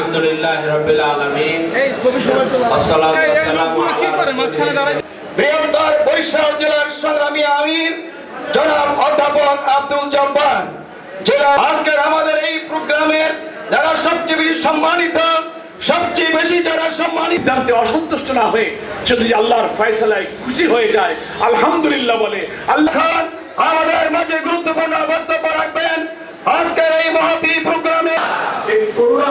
আলহামদুলিল্লাহ রাব্বিল আলামিন এই ছবি সময় তোলা আসসালাতু এই, এই ওয়াসসালামু লোকগুলো কি করে মাঝখানে দাঁড়ায় বৃহত্তর বরিশাল জেলার সংগ্রামী আমির জনাব অধ্যাপক আব্দুল জব্বার জেলা আজকের আমাদের এই প্রোগ্রামের যারা সবচেয়ে বেশি সম্মানিত সবচেয়ে বেশি যারা সম্মানিত সিদ্ধান্তে অসন্তুষ্ট না হয়ে সে যদি আল্লাহর ফয়সালায় খুশি হয়ে যায় আলহামদুলিল্লাহ বলে আল্লাহ আমাদের মাঝে গুরুত্বপূর্ণ বক্তব্য রাখবেন আজকের এই মহতি প্রোগ্রামে এই করুণা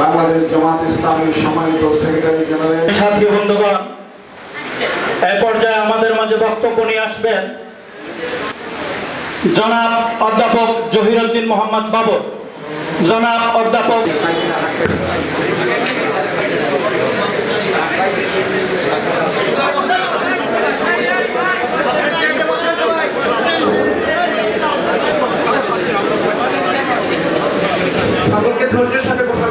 বাংলাদেশ জামাত ইসলামী সম্মানিত সেক্রেটারি জেনারেল। সাথী বন্ধুগণ এই পর্যায়ে আমাদের মাঝে বক্তব্য নিয়ে আসবেন জনাব অধ্যাপক জহির উদ্দিন মোহাম্মদ বাবর। জনাব অধ্যাপক ধৈর্যের সাথে কথা